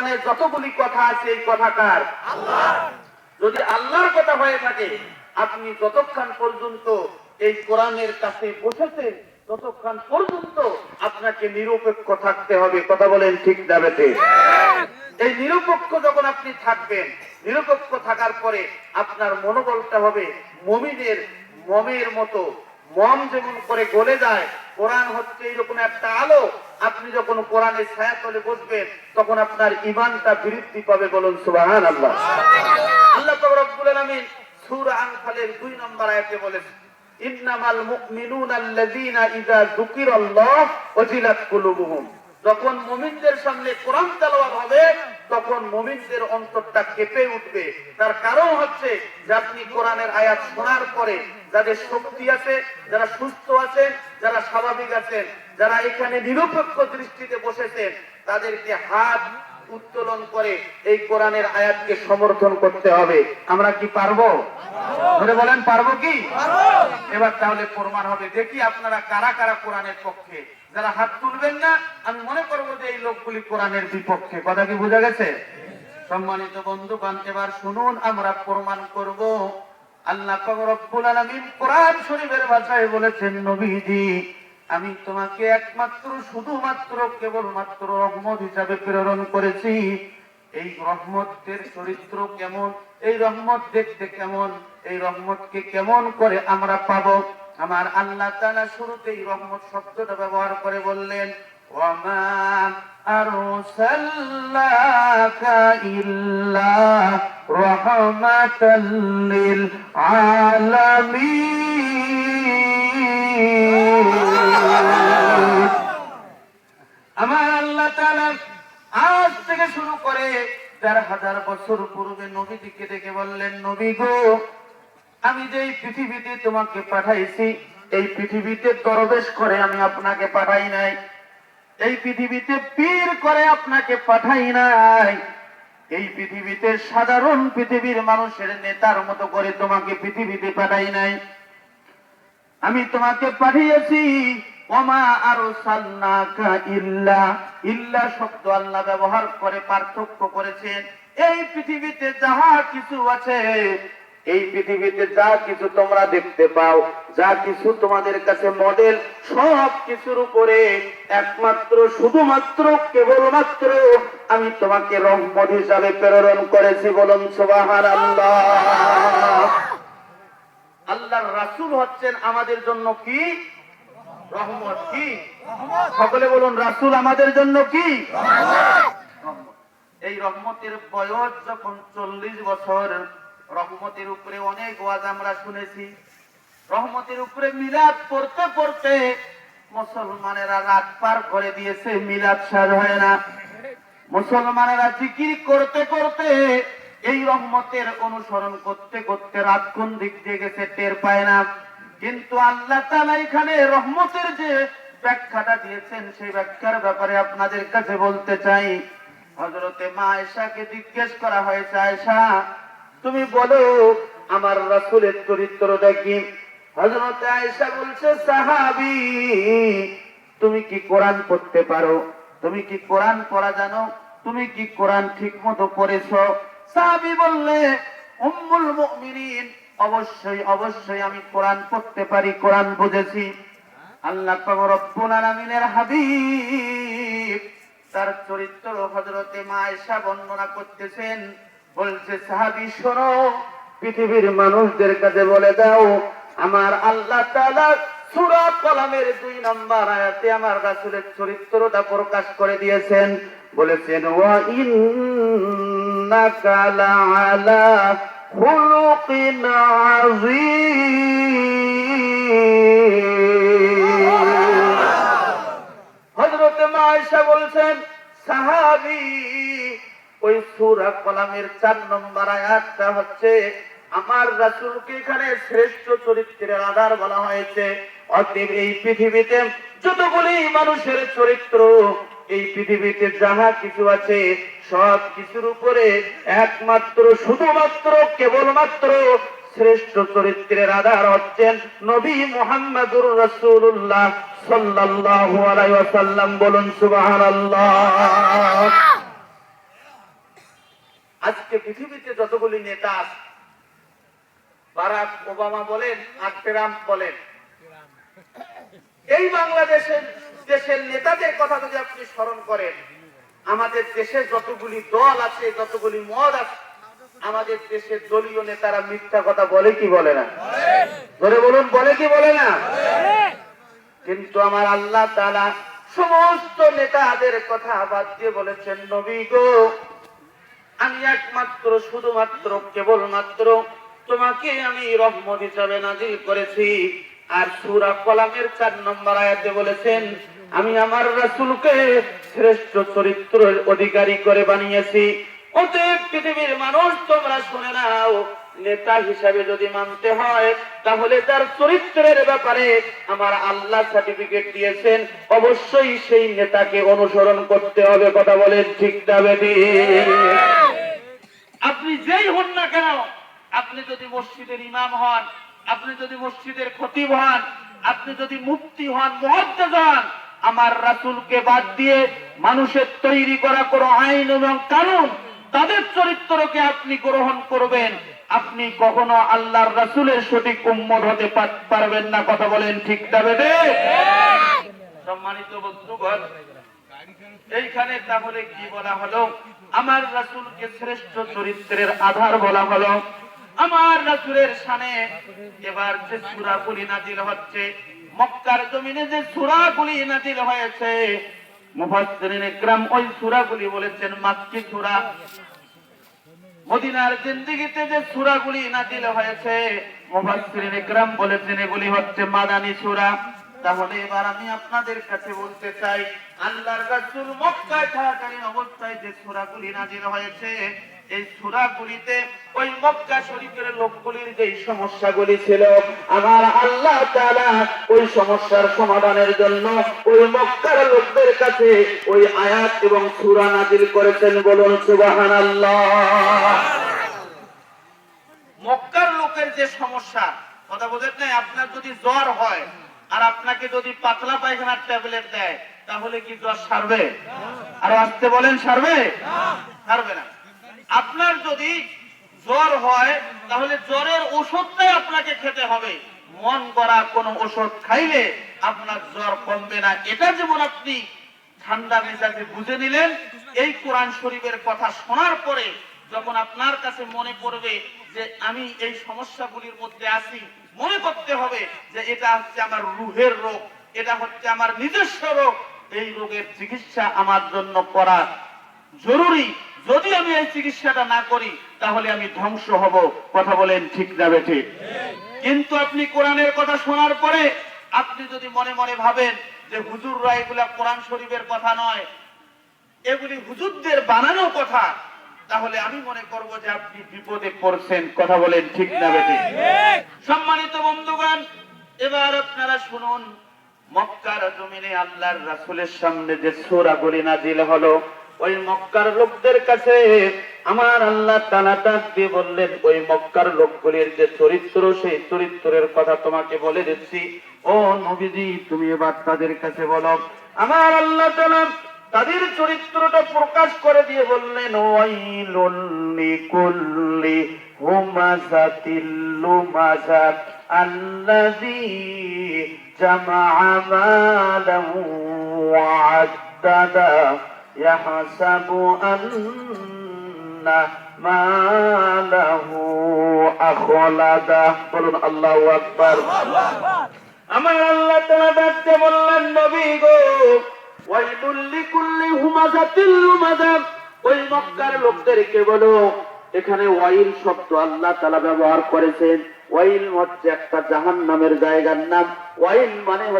কোরআনে যতগুলি কথা আছে এই কথাকার যদি আল্লাহর কথা হয়ে থাকে আপনি যতক্ষণ পর্যন্ত এই কোরআনের কাছে বসেছেন ততক্ষণ পর্যন্ত আপনাকে নিরপেক্ষ থাকতে হবে। কথা বলেন ঠিক যাবেতে এই নিরপেক্ষ যখন আপনি থাকবেন নিরপেক্ষ থাকার পরে আপনার মনোবলটা হবে মমিনের মমের মতো। মম যেমন করে গলে যায় কোরআন হচ্ছে এইরকম একটা আলো। আপনি যখন কোরআনের ছায়া তলে বসবেন তখন আপনার ইমানটা বৃদ্ধি পাবে বলুন সুবাহান আল্লাহ আল্লাহ রব্বুল আলমিন সুর আনফালের দুই নম্বর আয়াতে বলেছেন ইন্নামাল মুমিনুন আল্লাযীনা ইযা যুকিরাল্লাহ ওয়াজিলাত কুলুবুহুম। যখন মুমিনদের সামনে কোরআন তেলাওয়াত হবে, তখন মুমিনদের অন্তরটা কেঁপে উঠবে। তার কারণ হচ্ছে যে আপনি কোরআনের আয়াত শোনার পরে যাদের শক্তি আছে, যারা সুস্থ আছে যারা স্বাভাবিক আছেন, যারা এখানে নিরপেক্ষ দৃষ্টিতে বসেছেন, তাদেরকে হাত উত্তোলন করে এই কোরআনের আয়াতকে সমর্থন করতে হবে। আমরা কি পারব? ধরে বলেন পারব কি? এবার তাহলে প্রমাণ হবে। দেখি আপনারা কারা কারা কোরআনের পক্ষে? যারা হাত তুলবেন না আমি মনে করব যে এই লোকগুলি কোরআনের বিপক্ষে। কথা কি বোঝা গেছে? সম্মানিত বন্ধুগণ এবার শুনুন আমরা প্রমাণ করব। আল্লাহ রব্বুল আলামিন কোরআন শরীফের ভাষায় বলেছেন নবীজি আমি তোমাকে একমাত্র, শুধুমাত্র, কেবলমাত্র রহমত হিসাবে প্রেরণ করেছি। এই রহমতের চরিত্র কেমন? এই রহমত দেখতে কেমন? এই রহমতকে কেমন করে আমরা পাবো? আমার আল্লাহ তাআলা শুরুতেই রহমত শব্দটা ব্যবহার করে বললেন লিল শুরু করে চার হাজার বছর পূর্বে নবীজিকে ডেকে বললেন, নবী গো, আমি যে পৃথিবীতে তোমাকে পাঠাইছি, এই পৃথিবীতে দরবেশ করে আমি আপনাকে পাঠাই নাই। এই পৃথিবীতে পীর করে আপনাকে পাঠাই নাই। এই পৃথিবীতে সাধারণ পৃথিবীর মানুষের নেতার মতো করে তোমাকে পৃথিবীতে পাঠাই নাই। আমি তোমাকে পাঠিয়েছি ওমা আরও সাল্লাকা ইল্লা ইল্লা শব্দ আল্লাহ ব্যবহার করে পার্থক্য করেছেন। এই পৃথিবীতে যাহা কিছু আছে এই পৃথিবীতে যা কিছু তোমরা দেখতে পাও যা কিছু তোমাদের কাছে মডেল সব কিছুর উপরে একমাত্র শুধুমাত্র কেবলমাত্র আমি তোমাকে রহমত হিসাবে প্রেরণ করেছি বলুন সুবাহান আল্লাহ! আল্লাহর রাসূল হচ্ছেন আমাদের জন্য কি? সকলে বলুন, রাসূল আমাদের জন্য কি? এই রহমতের বয়স যখন চল্লিশ বছর, রহমতের উপরে অনেক ওয়াজ আমরা শুনেছি। রহমতের উপরে মিলাদ পড়তে পড়তে মুসলমানেরা রাত পার করে দিয়েছে, মিলাদ সাজ হয় না। মুসলমানেরা জিকির করতে করতে এই রহমতের অনুসরণ করতে করতে রাত কোন দিক দিয়ে গেছে টের পায় না। কিন্তু আল্লাহ তাআলা এখানে রহমতের যে ব্যাখ্যাটা দিয়েছেন, সেই ব্যাখ্যার ব্যাপারে আপনাদের কাছে বলতে চাই। হজরতে মা আয়েশাকে জিজ্ঞেস করা হয়েছে, আয়েশা, তুমি বলো, আমার রাসূলের চরিত্রটা কি? হজরতে আয়েশা বলছে, সাহাবী, তুমি কি কোরআন পড়তে পারো? তুমি কি কোরআন পড়া জানো? তুমি কি কোরআন ঠিক মতো পড়েছো? সাহাবী বললে, উম্মুল মুমিনিন অবশ্যই অবশ্যই আমি কোরআন পড়তে পারি, কোরআন বুঝেছি। আল্লাহ রব্বুল হাবিব তার চরিত্র হযরতে মা আয়েশা বর্ণনা করতেছেন। বলছে, সাহাবী, শোনো, পৃথিবীর মানুষদের কাছে বলে দাও, আমার আল্লাহ তাআলা সূরা কলামের দুই নম্বর আয়াতে আমার রাসূলের চরিত্রটা প্রকাশ করে দিয়েছেন। বলেছেন, ওয়া ইন্নাকা লাআলা খুলুকিন عظيم হযরতে মা আয়েশা বলছেন, সাহাবী, ওই সূরা কলামের চার নম্বর আয়াতটা হচ্ছে, আমার রাসুলকে এখানে শ্রেষ্ঠ চরিত্রের আধার বলা হয়েছে। অতএব এই পৃথিবীতে যতগুলি মানুষের চরিত্র, এই পৃথিবীতে যাহা কিছু আছে, সব কিছুর উপরে একমাত্র, শুধুমাত্র, কেবলমাত্র শ্রেষ্ঠ চরিত্রের আধার হচ্ছেন নবী মোহাম্মদুর রসুল্লাহ সাল্লাল্লাহু আলাইহি ওয়াসাল্লাম। বলুন, সুবহানাল্লাহ। আজকে পৃথিবীতে যতগুলি নেতা বারাক ওবামা বলেন আর ট্রাম্প বলেন এই বাংলাদেশের দেশের নেতাদের কথা যদি আপনি স্মরণ করেন, আমাদের দেশে যতগুলি দল আছে, যতগুলি মত আছে, আমাদের দেশের দলীয় নেতারা মিথ্যা কথা বলে কি বলে না? ধরে বলুন, বলে কি বলে না? কিন্তু আমার আল্লাহ তারা সমস্ত নেতাদের কথা বাদ দিয়ে বলেছেন, নবী গো, আমি একমাত্র, শুধুমাত্র, কেবলমাত্র তোমাকে আমি রহমত হিসাবে নাজিল করেছি। আর সুরা কলামের চার নম্বর আয়াতে বলেছেন আমি আমার রাসূলকে শ্রেষ্ঠ চরিত্রের অধিকারী করে বানিয়েছি। অতএব পৃথিবীর মানুষ তোমরা শুনে নাও নেতা হিসাবে যদি মানতে হয় তাহলে তার চরিত্রের ব্যাপারে আমার আল্লাহ সার্টিফিকেট দিয়েছেন। অবশ্যই সেই নেতাকে অনুসরণ করতে হবে কথা বলেন ঠিক আপনি যেই হন না কেন আপনি যদি মসজিদের ইমাম হন আপনি যদি মসজিদের খতিব হন, আপনি যদি মুফতি হন, মুহাদ্দিস হন, আমার রাসূলকে বাদ দিয়ে মানুষের তৈরি করা কোনো আইন এবং কানুন, তাদের চরিত্রকে আপনি গ্রহণ করবেন। আপনি কখনো আল্লাহর রাসূলের সঠিক উম্মত হতে পারবেন না। কথা বলেন ঠিক না সম্মানিত বন্ধুগণ, এইখানে তাহলে কি বলা হলো? আমার রাসূলকে শ্রেষ্ঠ চরিত্রের আধার বলা হলো। আমার রাসূলের শানে। এবার যে সূরাগুলি নাজিল হচ্ছে, মক্কার জমিনে যে সূরাগুলি নাজিল হয়েছে, মুফাসসিরিন ইকরাম ওই বলেছেন মাক্কি সূরা। মদিনার জিন্দিগিতে যে নাজিল হয়েছে, মুফাসসিরিন ইকরাম বলেছেন এগুলি হচ্ছে মাদানী সূরা। তাহলে এবার আমি আপনাদের কাছে বলতে চাই, আল্লাহর রাসূল মক্কায় থাকাকালীন অবস্থায় যে সূরাগুলি নাজিল হয়েছে এই সূরাগুলিতে ওই মক্কা শরীফের লোকগুলির যে সমস্যাগুলি ছিল, আমার আল্লাহ তাআলা ওই সমস্যার সমাধানের জন্য ওই মক্কার লোকদের কাছে ওই আয়াত এবং সূরা নাজিল করেছেন বলুন সুবহানাল্লাহ। মক্কার লোকের যে সমস্যা, কথা বোঝেন নাই? আপনার যদি জ্বর হয় আর আপনাকে যদি পাতলা পায়খানার ট্যাবলেট দেয়, তাহলে কি জ্বর সারবে? আর আসতে বলেন, সারবে? সারবে না। আপনার যদি জ্বর হয়, তাহলে জ্বরের ওষুধটাই আপনাকে খেতে হবে। মন করা কোনো ওষুধ খাইলে আপনার জ্বর কমবে না। এটা যেমন আপনি ঠান্ডা মেজাজে বুঝে নিলেন, এই কোরআন শরীফের কথা শোনার পরে যখন আপনার কাছে মনে পড়বে যে আমি এই সমস্যাগুলির মধ্যে আছি, মনে করতে হবে যে এটা হচ্ছে আমার রুহের রোগ, এটা হচ্ছে আমার নিজস্ব রোগ। এই রোগের চিকিৎসা আমার জন্য করা জরুরি। যদি আমি এই চিকিৎসাটা না করি, তাহলে আমি ধ্বংস হব। কথা বলেন ঠিক যাবে ঠিক কিন্তু আপনি কোরআনের কথা শোনার পরে আপনি যদি মনে মনে ভাবেন যে হুজুররা এগুলা কোরআন শরীফের কথা নয়, এগুলি হুজুরদের বানানো কথা, তাহলে আমি মনে করব যে আপনি বিপদে পড়ছেন। কথা বলেন ঠিক না বেটে সম্মানিত বন্ধুগণ, এবার আপনারা শুনুন, মক্কার জমিনে আল্লাহর রাসুলের সামনে যে সূরাগুলি নাজিল হলো ওই মক্কার লোকদের কাছে আমার আল্লাহ তাআলা ডাক দিয়ে বললেন, ওই মক্কার লোকগুলির যে চরিত্র, সেই চরিত্রের কথা তোমাকে বলে দিচ্ছি। ও নবীজি, তুমি এবার তাদের কাছে বলো। আমার আল্লাহ তাআলা তাদের চরিত্রটা প্রকাশ করে দিয়ে বললেন ওয়াইলুল লিকুল্লি হুমাযাতিল লুমাযাত আল্লাযী ইয়াহসাবু আন্না মালাহু আখলাদা বলুন, আল্লাহু আকবার। আমার আল্লাহ তাআলা ডাকতে বললেন, নবী গো, ওয়াইলুল লিকুল্লি হুমাযাতিল লুমাযা ওই মক্কার লোকদেরকে বলো, এখানে ওয়াইল শব্দ আল্লাহ তাআলা ব্যবহার করেছেন। ওয়াইল হচ্ছে একটা জাহান্নামের জায়গার নাম। ওয়াইল মানে